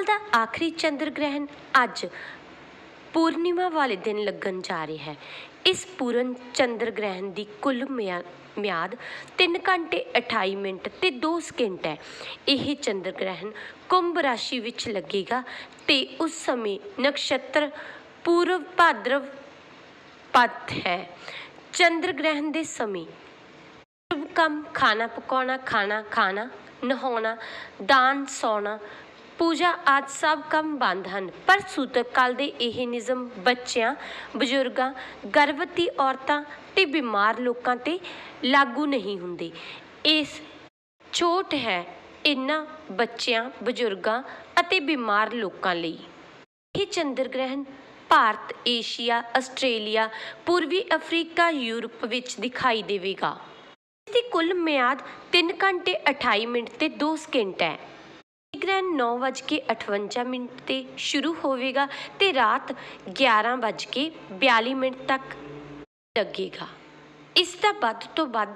ਸਾਲ ਦਾ ਆਖਰੀ ਚੰਦਰ ਗ੍ਰਹਿਣ ਅੱਜ ਪੂਰਨਿਮਾ ਵਾਲੇ ਦਿਨ ਲੱਗਣ ਜਾ ਰਿਹਾ ਹੈ। ਇਸ ਪੂਰਨ ਚੰਦਰ ਗ੍ਰਹਿਣ ਦੀ ਕੁੱਲ ਮਿਆਦ 3 ਘੰਟੇ 28 ਮਿੰਟ ਤੇ 2 ਸਕਿੰਟ ਹੈ। ਇਹ ਚੰਦਰ ਗ੍ਰਹਿਣ ਕੁੰਭ ਰਾਸ਼ੀ ਵਿੱਚ ਲੱਗੇਗਾ ਤੇ ਉਸ ਸਮੇਂ ਨਕਸ਼ਤਰ ਪੂਰਵ ਭਾਦਰਵ ਪੱਤ ਹੈ। ਚੰਦਰ ਗ੍ਰਹਿਣ ਦੇ ਸਮੇਂ ਕੰਮ, ਖਾਣਾ ਪਕਾਉਣਾ, ਖਾਣਾ ਖਾਣਾ, ਨਹਾਉਣਾ, ਦਾਨ, ਸੌਣਾ ਪੂਜਾ ਆਦਿ ਸਭ ਕੰਮ ਬੰਦ ਹਨ। ਪਰ ਸੂਤਕ ਕਾਲ ਦੇ ਇਹ ਨਿਯਮ ਬੱਚਿਆਂ, ਬਜ਼ੁਰਗਾਂ, ਗਰਭਵਤੀ ਔਰਤਾਂ ਤੇ ਬਿਮਾਰ ਲੋਕਾਂ ਤੇ ਲਾਗੂ ਨਹੀਂ ਹੁੰਦੇ। ਇਸ ਛੋਟ ਹੈ ਇਨ੍ਹਾਂ ਬੱਚਿਆਂ, ਬਜ਼ੁਰਗਾਂ ਅਤੇ ਬਿਮਾਰ ਲੋਕਾਂ ਲਈ। ਇਹ ਚੰਦਰ ਗ੍ਰਹਿਣ ਭਾਰਤ, ਏਸ਼ੀਆ, ਆਸਟ੍ਰੇਲੀਆ, ਪੂਰਬੀ ਅਫਰੀਕਾ, ਯੂਰਪ ਵਿੱਚ ਦਿਖਾਈ ਦੇਵੇਗਾ। ਇਸ ਦੀ ਕੁੱਲ ਮਿਆਦ 3 ਘੰਟੇ 28 ਮਿੰਟ ਤੇ 2 ਸਕਿੰਟ ਹੈ। ਇਹ ਗ੍ਰਹਿਣ 9:58 ਮਿੰਟ ਤੇ ਸ਼ੁਰੂ ਹੋਵੇਗਾ ਤੇ ਰਾਤ 11:42 ਮਿੰਟ ਤੱਕ ਲੱਗੇਗਾ। ਇਸ ਦਾ ਵੱਧ ਤੋਂ ਵੱਧ